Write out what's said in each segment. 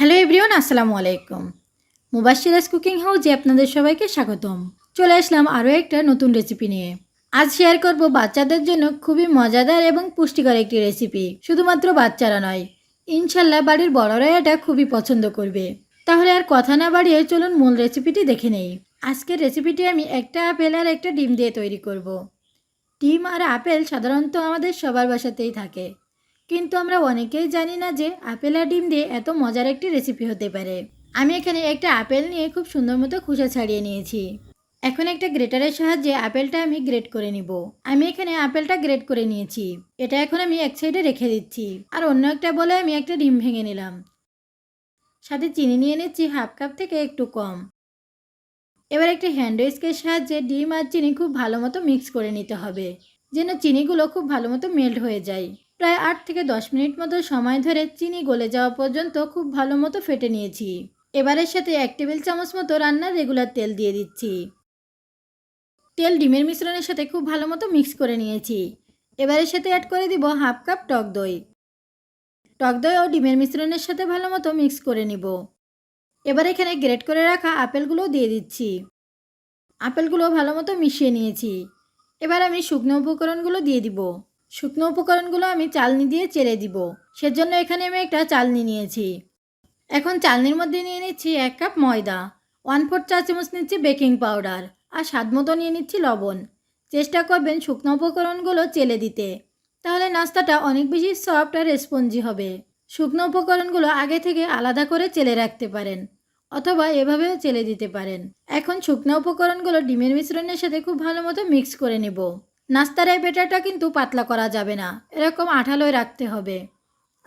Hello everyone, আসসালামু আলাইকুম। মুবাশিরাজ cooking হাউসে আপনাদের সবাইকে স্বাগতম। চলে আসলাম আরও একটা নতুন রেসিপি নিয়ে। আজ শেয়ার করব বাচ্চাদের জন্য খুবই মজাদার এবং পুষ্টিকর একটি রেসিপি শুধুমাত্র বাচ্চারা নয়, ইনশাল্লাহ বাড়ির বড়রা এটা খুবই পছন্দ করবে। তাহলে আর কথা না বাড়িয়ে চলুন মূল রেসিপিটি দেখে নেই। আজকের রেসিপিটি আমি একটা আপেল আর একটা ডিম দিয়ে তৈরি করব। ডিম আর আপেল সাধারণত আমাদের সবার বাসাতেই থাকে। কিন্তু আমরা অনেকেই জানি না যে আপেল আর ডিম দিয়ে এত মজার একটি রেসিপি হতে পারে। আমি এখানে একটা আপেল নিয়ে খুব সুন্দর মতো খোসা ছাড়িয়ে নিয়েছি। এখন একটা গ্রেটারের সাহায্যে আপেলটা আমি গ্রেট করে নিব। আমি এখানে আপেলটা গ্রেট করে নিয়েছি। এটা এখন আমি এক সাইডে রেখে দিচ্ছি। আর অন্য একটা বলে আমি একটা ডিম ভেঙে নিলাম। সাথে চিনি নিয়ে নিচ্ছি হাফ কাপ থেকে একটু কম। এবার একটা হ্যান্ড উইস্কের সাহায্যে ডিম আর চিনি খুব ভালো মতো মিক্স করে নিতে হবে। যেন চিনিগুলো খুব ভালো মতো মেল্ট হয়ে যায়। প্রায় আট থেকে দশ মিনিট মতো সময় ধরে চিনি গলে যাওয়া পর্যন্ত খুব ভালো মতো ফেটে নিয়েছি। এবারের সাথে এক টেবিল চামচ মতো রান্নার রেগুলার তেল দিয়ে দিচ্ছি। তেল ডিমের মিশ্রণের সাথে খুব ভালো মতো মিক্স করে নিয়েছি। এবারের সাথে অ্যাড করে দিব হাফ কাপ টক দই। টক দই ও ডিমের মিশ্রণের সাথে ভালো মতো মিক্স করে নিব। এবার এখানে গ্রেট করে রাখা আপেলগুলো দিয়ে দিচ্ছি। আপেলগুলো ভালো মতো মিশিয়ে নিয়েছি। এবার আমি শুকনো উপকরণগুলো দিয়ে দিব। শুকনো উপকরণগুলো আমি চালনি দিয়ে চেলে দিব। সেজন্য এখানে আমি একটা চালনি নিয়েছি। এখন চালনির মধ্যে নিয়ে নিচ্ছি এক কাপ ময়দা, ওয়ান ফোর চা চামচ নিচ্ছি বেকিং পাউডার আর স্বাদ মতো নিয়ে নিচ্ছি লবণ। চেষ্টা করবেন শুকনো উপকরণগুলো চেলে দিতে। তাহলে নাস্তাটা অনেক বেশি সফট আর স্পঞ্জি হবে। শুকনো উপকরণগুলো আগে থেকে আলাদা করে চেলে রাখতে পারেন অথবা এভাবেও চেলে দিতে পারেন। এখন শুকনো উপকরণগুলো ডিমের মিশ্রণের সাথে খুব ভালো মতো মিক্স করে নেব। নাস্তার এই বেটারটা কিন্তু পাতলা করা যাবে না। এরকম আঠালোয় রাখতে হবে।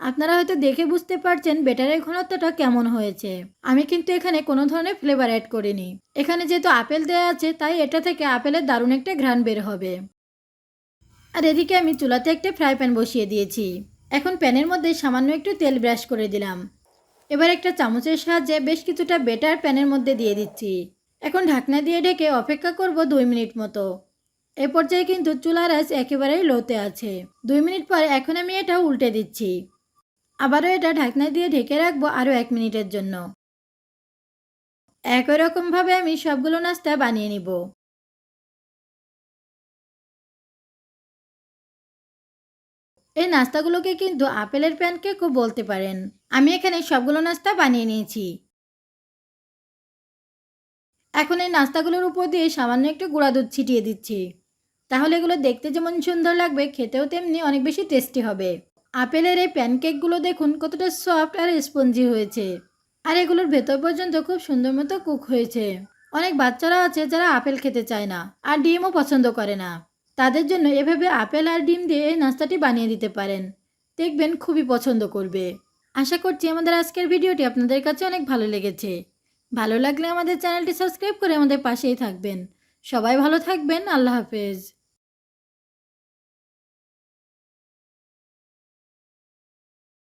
আপনারা হয়তো দেখে বুঝতে পারছেন বেটারের ঘনত্বটা কেমন হয়েছে। আমি কিন্তু এখানে কোনো ধরনের ফ্লেভার অ্যাড করিনি। এখানে যেহেতু আপেল দেওয়া আছে, তাই এটা থেকে আপেলের দারুণ একটা ঘ্রাণ বের হবে। আর এদিকে আমি চুলাতে একটা ফ্রাই প্যান বসিয়ে দিয়েছি। এখন প্যানের মধ্যে সামান্য একটু তেল ব্রাশ করে দিলাম। এবার একটা চামচের সাহায্যে বেশ কিছুটা বেটার প্যানের মধ্যে দিয়ে দিচ্ছি। এখন ঢাকনা দিয়ে ঢেকে অপেক্ষা করব দুই মিনিট মতো। এ পর্যায়ে কিন্তু চুলার আঁচ একেবারেই লোতে আছে। দুই মিনিট পর এখন আমি এটা উল্টে দিচ্ছি। আবারও এটা ঢাকনা দিয়ে ঢেকে রাখব আরও এক মিনিটের জন্য। একই রকমভাবে আমি সবগুলো নাস্তা বানিয়ে নিব। এই নাস্তাগুলোকে কিন্তু আপেলের প্যানকেকও বলতে পারেন। আমি এখানে সবগুলো নাস্তা বানিয়ে নিয়েছি। এখন এই নাস্তাগুলোর উপর দিয়ে সামান্য একটু গুঁড়া দুধ ছিটিয়ে দিচ্ছি। তাহলে এগুলো দেখতে যেমন সুন্দর লাগবে, খেতেও তেমনি অনেক বেশি টেস্টি হবে। আপেলের এই প্যানকেকগুলো দেখুন কতটা সফট আর স্পঞ্জি হয়েছে। আর এগুলোর ভেতর পর্যন্ত খুব সুন্দর মতো কুক হয়েছে। অনেক বাচ্চারা আছে যারা আপেল খেতে চায় না আর ডিমও পছন্দ করে না। তাদের জন্য এভাবে আপেল আর ডিম দিয়ে এই নাস্তাটি বানিয়ে দিতে পারেন। দেখবেন খুবই পছন্দ করবে। আশা করছি আমাদের আজকের ভিডিওটি আপনাদের কাছে অনেক ভালো লেগেছে। ভালো লাগলে আমাদের চ্যানেলটি সাবস্ক্রাইব করে আমাদের পাশেই থাকবেন। সবাই ভালো থাকবেন, আল্লাহ হাফেজ।